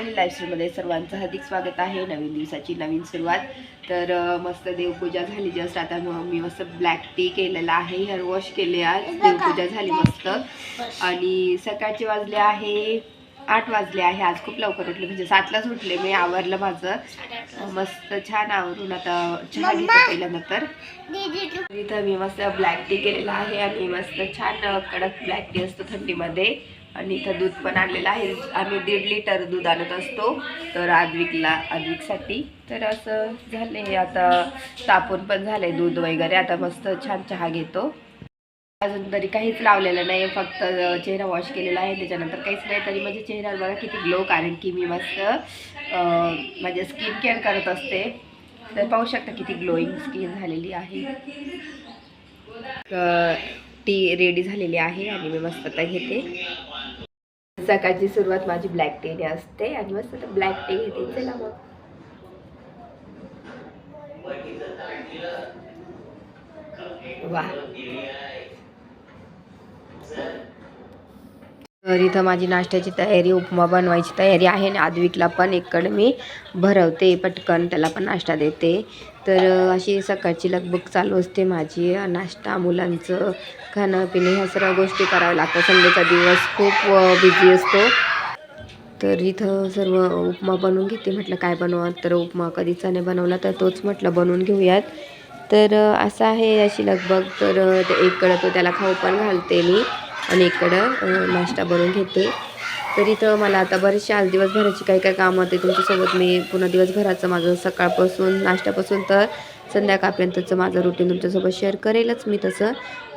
सोनाली लाईफस्टाईलमध्ये सर्वांचं हार्दिक स्वागत आहे. नवीन दिवसाची नवीन सुरुवात. तर मस्त देवपूजा झाली. जस्ट आता म- मस्त ब्लॅक टी केलेला आहे. हेअर वॉश केले आज. देवपूजा झाली मस्त. आणि सकाळचे वाजले आहे आठ वाजले आहे. आज खूप लवकर उठले. म्हणजे सातलाच उठले मी. आवरलं माझं. मस्त छान आवरून आता चहा घेते पहिल्यानंतर. इथं मी मस्त ब्लॅक टी केलेला आहे. आणि मस्त छान कडक ब्लॅक टी असतो थंडीमध्ये. आणि इथं दूध पण आणलेलं आहे. आम्ही दीड लिटर दूध आणत असतो. तर आद्विकला आद्विकसाठी. तर असं झालं आहे आता तापून पण झालंय दूध वगैरे. आता मस्त छान चहा घेतो. अजून तरी काहीच लावलेलं नाही. फक्त चेहरा वॉश केलेला आहे. त्याच्यानंतर काहीच नाही. तरी माझ्या चेहऱ्यावर बघा किती ग्लो कारण की मी मस्त माझ्या स्किन केअर करत असते. तर पाहू शकता किती ग्लोईंग स्किन झालेली आहे. तर ती रेडी झालेली आहे आणि मी मस्त आता घेते. सकाळची सुरुवात माझी ब्लॅक टीने असते आणि मस्त आता ब्लॅक टी घेते. चला मग. वा तर इथं माझी नाश्त्याची तयारी उपमा बनवायची तयारी आहे आणि आद्विकला पण इकडे मी भरवते पटकन त्याला पण नाश्ता देते. तर अशी सकाळची लगबग चालू असते माझी नाश्ता मुलांचं खाणं पिणं ह्या सर्व गोष्टी कराव्या लागतात. संडेचा दिवस खूप बिझी असतो. तर इथं सर्व उपमा बनवून घेते. म्हटलं काय बनवा तर उपमा कधीचा नाही बनवला तर तोच म्हटलं बनवून घेऊयात. तर असं आहे अशी लगबग. तर अं, एककडं तो त्याला खाऊ पण घालते मी. आणि इकडं नाश्ता बनवून घेते. तर इथं मला आता बरेचसे आज दिवसभराची काही काही कामं होते. तुमच्यासोबत मी पुन्हा दिवसभराचं माझं सकाळपासून नाश्त्यापासून तर संध्याकाळपर्यंतचं माझं रुटीन तुमच्यासोबत शेअर करेलच मी तसं.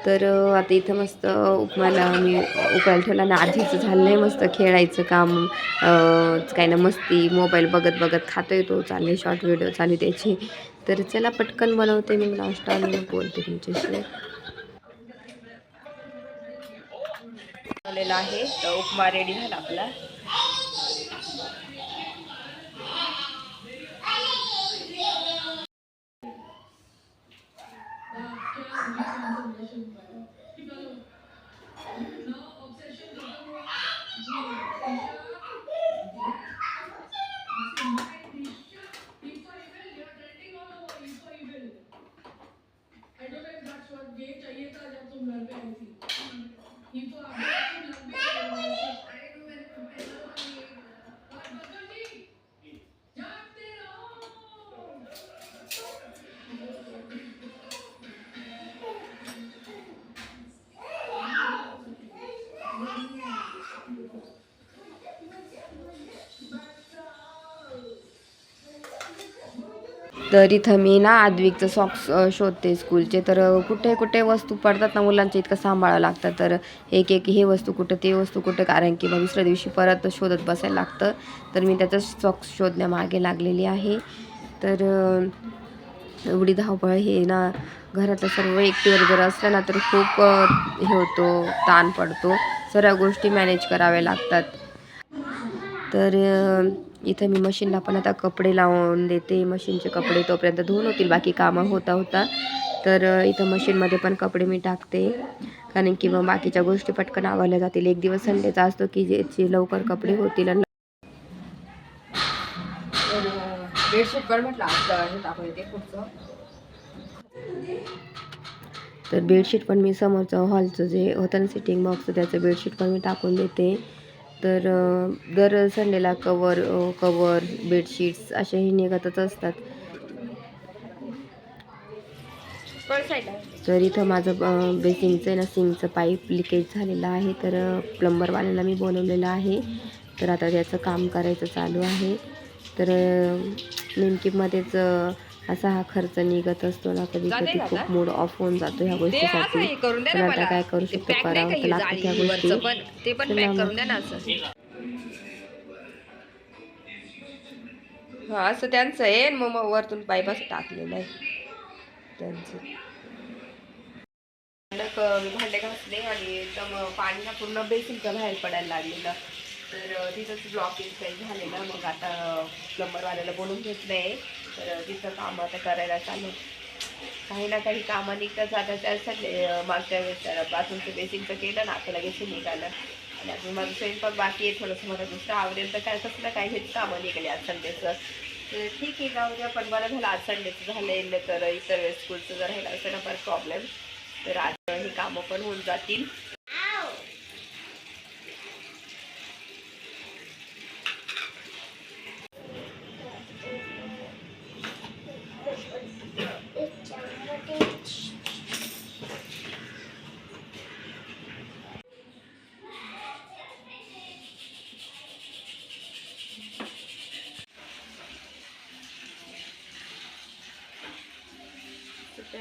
तर आता इथं मस्त उपमाला मी उकळायला ठेवला ना आधीच झालं नाही मस्त खेळायचं काम. काय ना मस्ती मोबाईल बघत बघत खातो येतो चालले शॉर्ट व्हिडिओ चालू त्याची. तर चला पटकन बनवते मी नाश्ता आणि बोलते तुमच्याशी. बनवलेला आहे तर उपमा रेडी झाला आपला तर इथं मी ना आद्विकचं सॉक्स शोधते स्कूलचे तर कुठे कुठे वस्तू पडतात ना मुलांच्या इतकं सांभाळावं लागतं. तर एक एक हे वस्तू कुठं ते वस्तू कुठं कारण की मग दुसऱ्या दिवशी परत शोधत बसायला लागतं. तर मी त्याचं सॉक्स शोधण्यामागे लागलेली आहे. तर एवढी धावपळ हे ना घरातलं सर्व एकटीवर जर असलं ना तर खूप हे होतो ताण पडतो. सर्व गोष्टी मॅनेज कराव्या लागतात. तर इथं मी मशीनला पण आता कपडे लावून देते. मशीनचे कपडे तोपर्यंत धुवून होतील. बाकी कामं होता होता. तर इथं मशीनमध्ये पण कपडे मी टाकते. कारण की मग बाकीच्या गोष्टी पटकन आवरल्या जातील. एक दिवस संडेचा असतो की ज्याचे लवकर कपडे होतील आणि बेडशीट पण म्हटलं तर बेडशीट पण मी समोरचं हॉलचं जे होतं ना सिटिंग बॉक्सचं त्याचं बेडशीट पण मी टाकून देते. तर दर संडेला कवर कवर बेडशीट्स असेही निघतच असतात. तर इथं माझं बेसिंगचं आहे ना सिंगचं पाईप लिकेज झालेलं आहे. तर प्लंबरवाल्याला मी बोलवलेलं आहे. तर आता त्याचं काम करायचं चालू आहे. तर नेमकीमध्येच असा हा खर्च निघत असतो ना कधी कधी खूप मूड ऑफ होऊन जातो ह्या गोष्टीसाठी. पण आता काय करू शकतो? करावं तर लागतं त्या गोष्टी. असं. हा असं त्यांचं आहे. मग मग वरतून पाईप असं टाकलेलं आहे. त्यांचं. भांडे घासले आणि एकदम पाणी ना पूर्ण बेसिनच्या बाहेर पडायला लागलेलं. तर तिथंच ब्लॉकेज काही झालेलं. मग आता प्लंबरवाल्याला बोलून घेतलं आहे तर तिचं काम आता करायला चालू काही ना काही कामं निघतात. आता त्या सगळे मागच्या वेळेस बाथरूमचं बेसिंगचं केलं ना आता लगेच निघालं. आणि अजून माझं स्वयंपाक बाकी आहे. थोडंसं मला दुसरं आवडेल तर काय कसलं काय हेच कामं निघाले आज संडेचं. तर ठीक आहे जाऊ द्या. पण बरं झालं आज संडेचं झालं. तर इतर वेळेस स्कूलचं जर राहिलं असं ना फार प्रॉब्लेम तर आज ही कामं पण होऊन जातील.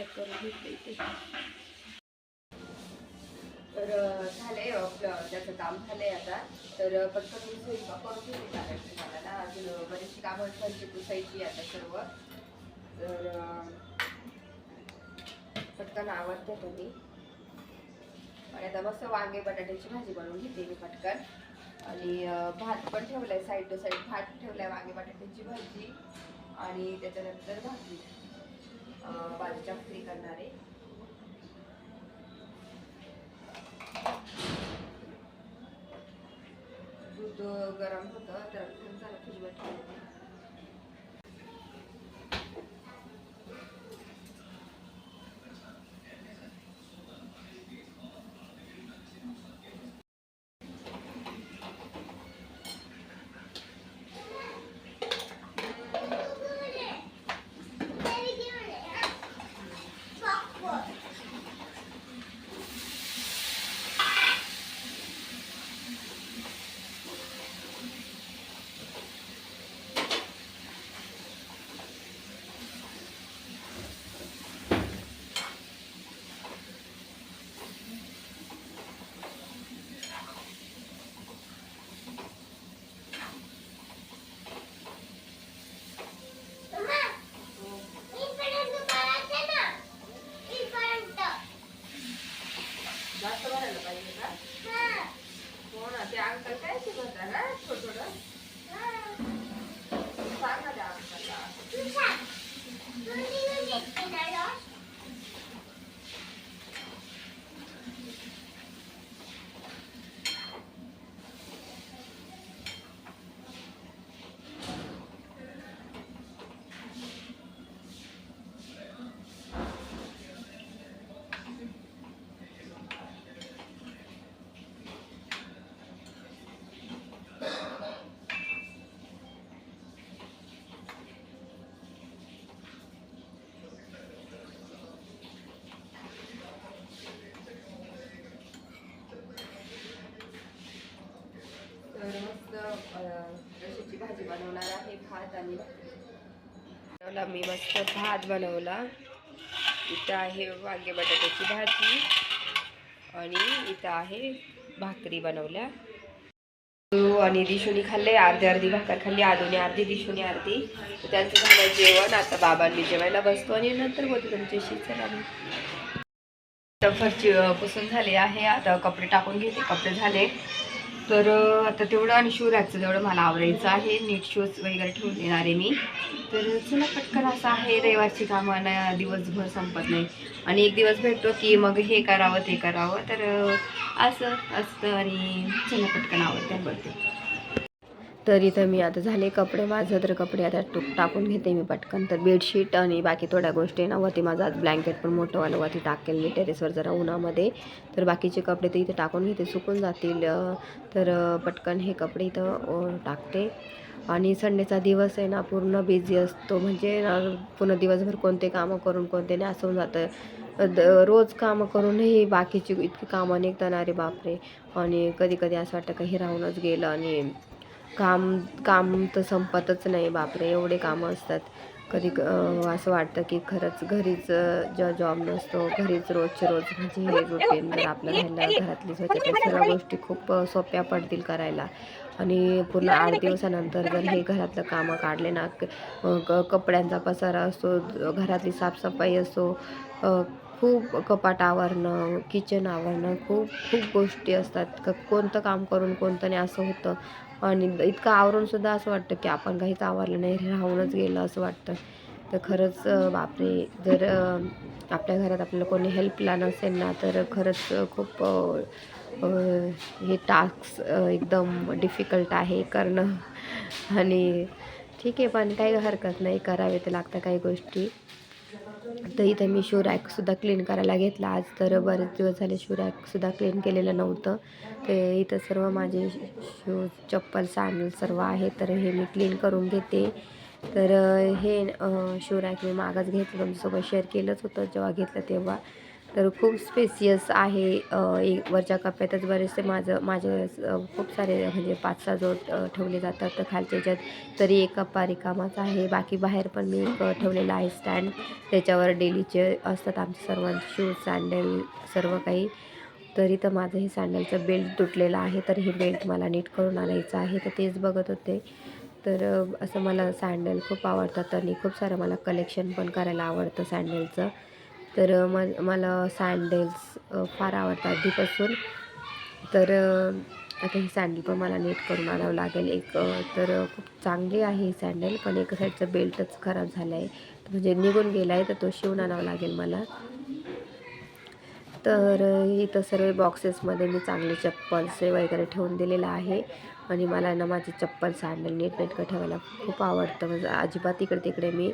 पॅक करून घेतले इथे. तर झालंय त्याचं काम झालंय आता. तर पटकन मी स्वयंपाक करून घेऊन कारण मला ना अजून बरीचशी कामं घरची पुसायची आता सर्व. तर पटकन आवडते तुम्ही. आणि आता मस्त वांगे बटाट्याची भाजी बनवून घेते मी पटकन. आणि भात पण ठेवलाय साईड टू साईड भात ठेवलाय वांगे बटाट्याची भाजी. आणि त्याच्यानंतर भाजी बाजूच्या फ्री करणार. आहे दूध गरम होतं तर झालं फिजवत ठेवलं जास्त भरायला पाहिजे का हो ना ते अंकल काय शिकवता ना थोडं थोडं सांग ना त्या अंकलला तर मस्त अं, रशाची भाजी बनवणार आहे भात आणि बनवला मी मस्त भात बनवला. इथं आहे वांगे बटाट्याची भाजी. आणि इथं आहे भाकरी बनवल्या. तू आणि दिशूनी खाल्ले अर्धी अर्धी भाकर खाल्ली आदूने अर्धी दिशूनी अर्धी. त्यांचं झालं जेवण. आता बाबांनी जेवायला बसतो आणि नंतर बोलतो तुमच्याशी चला फरची पुसून झाली आहे. आता कपडे टाकून घेते. कपडे झाले. तर आता तेवढं आणि शू रॅकचं तेवढं मला आवडायचं आहे. नीट शूज वगैरे ठेवून देणार आहे मी. तर चला पटकन असं आहे. रविवारची कामं ना दिवसभर संपत नाही. आणि एक दिवस भेटतो की मग हे करावं ते करावं. तर असं असतं आणि चला पटकन आवडते बोलते तर इथं मी आता झाले कपडे माझं तर कपडे आता टूक टाकून घेते मी पटकन. तर बेडशीट आणि बाकी थोड्या गोष्टी ना वरती माझं आज ब्लँकेट पण मोठंवालं वरती टाकेल मी टेरेसवर जरा उन्हामध्ये. तर बाकीचे कपडे तर इथे टाकून घेते सुकून जातील. तर पटकन हे कपडे इथं टाकते. आणि संडेचा दिवस आहे ना पूर्ण बिझी असतो. म्हणजे पूर्ण दिवसभर कोणते कामं करून कोणते नाही असं होऊन जातं. द- रोज कामं करूनही बाकीची इतकी कामं निघतात. ना रे बापरे! आणि कधी कधी असं वाटतं का हे राहूनच गेलं आणि काम काम तर संपतच नाही बापरे एवढे कामं असतात. कधी क- असं वाटतं की खरंच घरीच जेव्हा जॉब नसतो घरीच रोजचे रोज म्हणजे हे रुटीन जर आपलं राहिलं घरातली स्वच्छता सर्व गोष्टी खूप सोप्या पडतील करायला. आणि पूर्ण आठ दिवसानंतर जर हे घरातलं कामं काढले ना क- कपड्यांचा पसारा असतो घरातली साफसफाई असो खूप कपाट आवरणं किचन आवरणं खूप खूप गोष्टी असतात. क कोणतं काम करून कोणतं नाही असं होतं. आणि इतकं आवरूनसुद्धा असं वाटतं की आपण काहीच आवरलं नाही राहूनच गेलं असं वाटतं. तर खरंच बापरे जर आपल्या घरात आपल्याला कोणी हेल्पला नसेल ना तर खरंच खूप हे टास्क एकदम डिफिकल्ट आहे करणं. आणि ठीक आहे पण काही हरकत नाही करावे तर लागतं काही गोष्टी. तर इथं मी शो रॅकसुद्धा क्लीन करायला घेतला. आज तर बरेच दिवस झाले शो रॅकसुद्धा क्लीन केलेलं नव्हतं. ते इथं सर्व माझे शूज चप्पल सॅन्डल सर्व आहे तर हे मी क्लीन करून घेते. तर हे शू रॅक मी मागच घेतलं. तुमच्यासोबत शेअर केलंच होतं जेव्हा घेतलं तेव्हा. तर खूप स्पेसियस आहे एक वरच्या कप्प्यातच बरेचसे माझं माझे खूप सारे म्हणजे पाच सहा जोड ठेवले जातात. तर खालच्या याच्यात तरी एक कप्पा रिकामाच आहे. बाकी बाहेर पण मी एक ठेवलेला आहे स्टँड. त्याच्यावर डेलीचे असतात आमचे सर्वांचे शूज सँडल सर्व काही. तरी तर माझं हे सँडलचं बेल्ट तुटलेलं आहे तर हे बेल्ट मला नीट करून आणायचं आहे. तर तेच बघत होते. तर असं मला सँडल खूप आवडतात आणि खूप सारं मला कलेक्शन पण करायला आवडतं सँडलचं. तर मा म मला सँडल्स फार आवडतात आधीपासून. तर आता ही सँडल पण मला नीट करून आणावं लागेल. एक तर खूप चांगली आहे ही सँडल पण एका साईडचा बेल्टच खराब झाला आहे म्हणजे निघून गेला आहे तर तो शिवून आणावा लागेल मला. तर इथं सर्व बॉक्सेसमध्ये मी चांगले चप्पल्स वगैरे ठेवून दिलेलं आहे. आणि मला ना माझी चप्पल सँडल नीटनेटकं ठेवायला खूप आवडतं. म्हणजे अजिबात इकडे तिकडे मी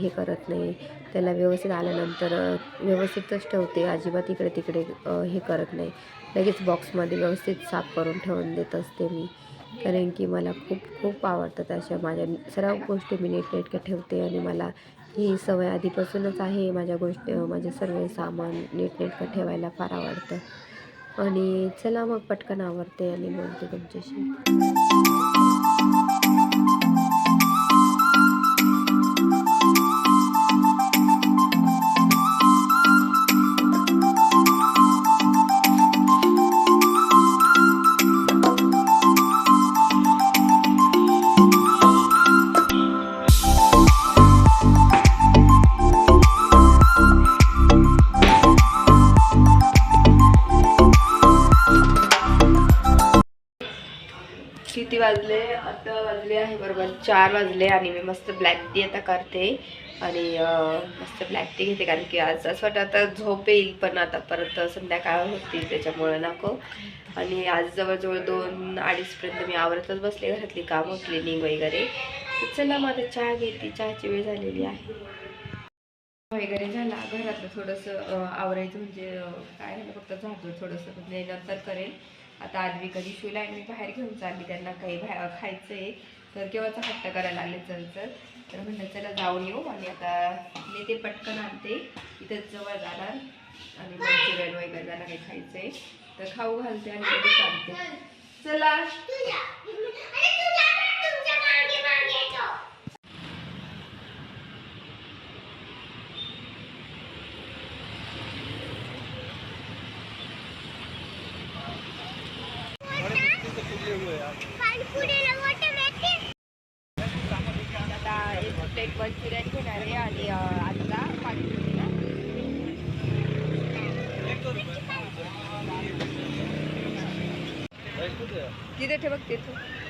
हे करत नाही. त्याला व्यवस्थित आल्यानंतर व्यवस्थितच ठेवते. अजिबात इकडे तिकडे हे करत नाही. लगेच बॉक्समध्ये व्यवस्थित साफ करून ठेवून देत असते मी. कारण की मला खूप खूप आवडतात अशा माझ्या सर्व गोष्टी मी नीटनेटक्या ठेवते. आणि मला ही सवय आधीपासूनच आहे. माझ्या गोष्टी माझे सर्व सामान नीटनेटकं ठेवायला फार आवडतं. आणि चला मग पटकन आवडते आणि बोलते तुमच्याशी. चार वाजले आणि मी मस्त ब्लॅक टी आता करते. आणि मस्त ब्लॅक टी घेते कारण की आज असं वाटतं आता झोप येईल पण आता परत संध्याकाळ होती त्याच्यामुळं नको. आणि आज जवळजवळ दोन अडीचपर्यंत मी आवरतच बसले घरातली कामं क्लिनिंग वगैरे. चला माझा चहा घेते. चहाची वेळ झालेली आहे. वगैरे झाला. घरातलं थोडंसं आवरायचं म्हणजे काय झालं फक्त झाडझूड थोडंसं म्हणजे नंतर करेल आता आदवी कधी शिवला आणि मी बाहेर घेऊन चालली. त्यांना काही खायचं आहे तर केव्हाचा हट्ट करायला लागले चल चल. तर म्हणलं चला जाऊन येऊ आणि आता मी ते पटकन आणते. इथंच जवळ जाणार आणि मंचुरियन वगैरे जाणार काही खायचं आहे तर खाऊ घालते आणि लगेच आणते चला आता एक प्लेट मंचुरियन घेणार आहे आणि अं, आता पाणीपुरीला तिथे. ठेव तिथे.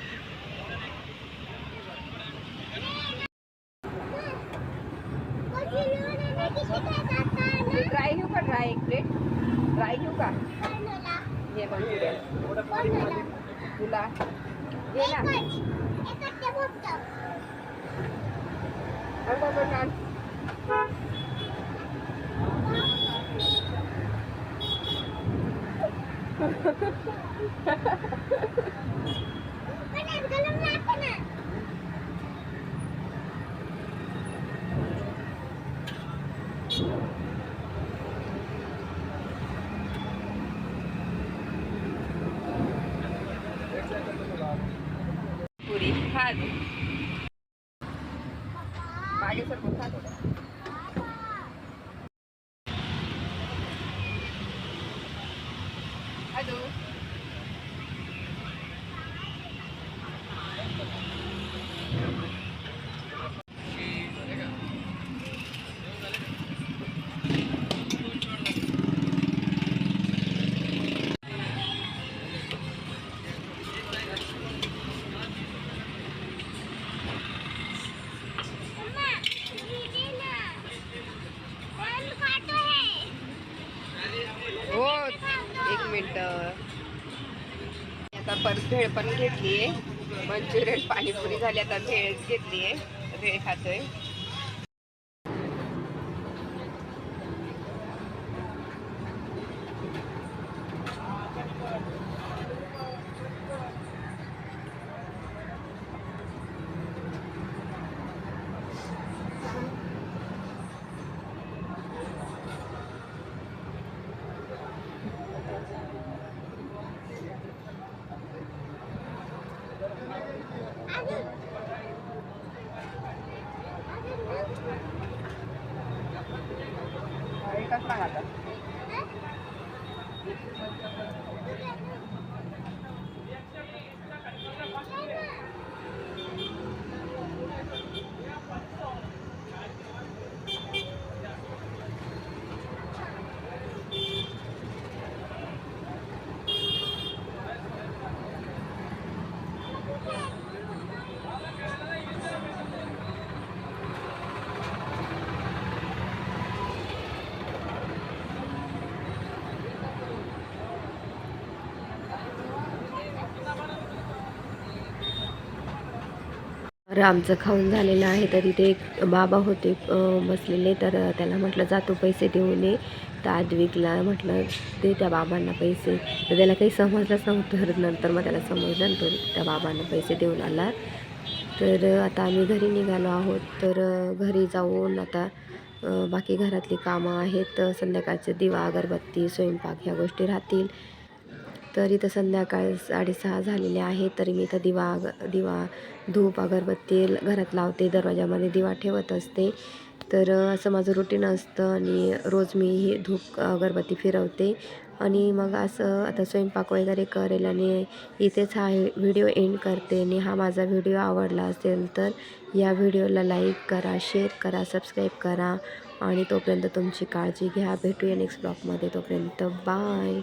पण घेतली आहे मंचुरियन पाणीपुरी झाली आता भेळ घेतली आहे भेळ खातोय. Thank you. तर आमचं खाऊन झालेलं आहे तर इथे एक बाबा होते बसलेले तर त्याला म्हटलं जातो पैसे देऊन ये. तर आद्विकला म्हटलं ते त्या बाबांना पैसे. तर त्याला काही समजलंच नव्हतं तर नंतर मग त्याला समजलं तर तो त्या बाबांना पैसे देऊन आला. तर आता आम्ही घरी निघालो आहोत तर घरी जाऊन आता बाकी घरातली कामं आहेत संध्याकाळचे दिवा अगरबत्ती स्वयंपाक ह्या गोष्टी राहतील. तर इथं संध्याकाळ साडेसहा झालेले आहे तरी मी इथं दिवा दिवा धूप अगरबत्ती घरात लावते दरवाजामध्ये दिवा ठेवत असते. तर असं माझं रुटीन असतं आणि रोज मी ही धूप अगरबत्ती फिरवते. आणि मग असं आता स्वयंपाक वगैरे करेल आणि इथेच हा व्हिडिओ एंड करते. आणि हा माझा व्हिडिओ आवडला असेल तर या व्हिडिओला लाईक करा शेअर करा सबस्क्राईब करा. आणि तोपर्यंत तुमची काळजी घ्या. भेटूया नेक्स्ट ब्लॉगमध्ये तोपर्यंत बाय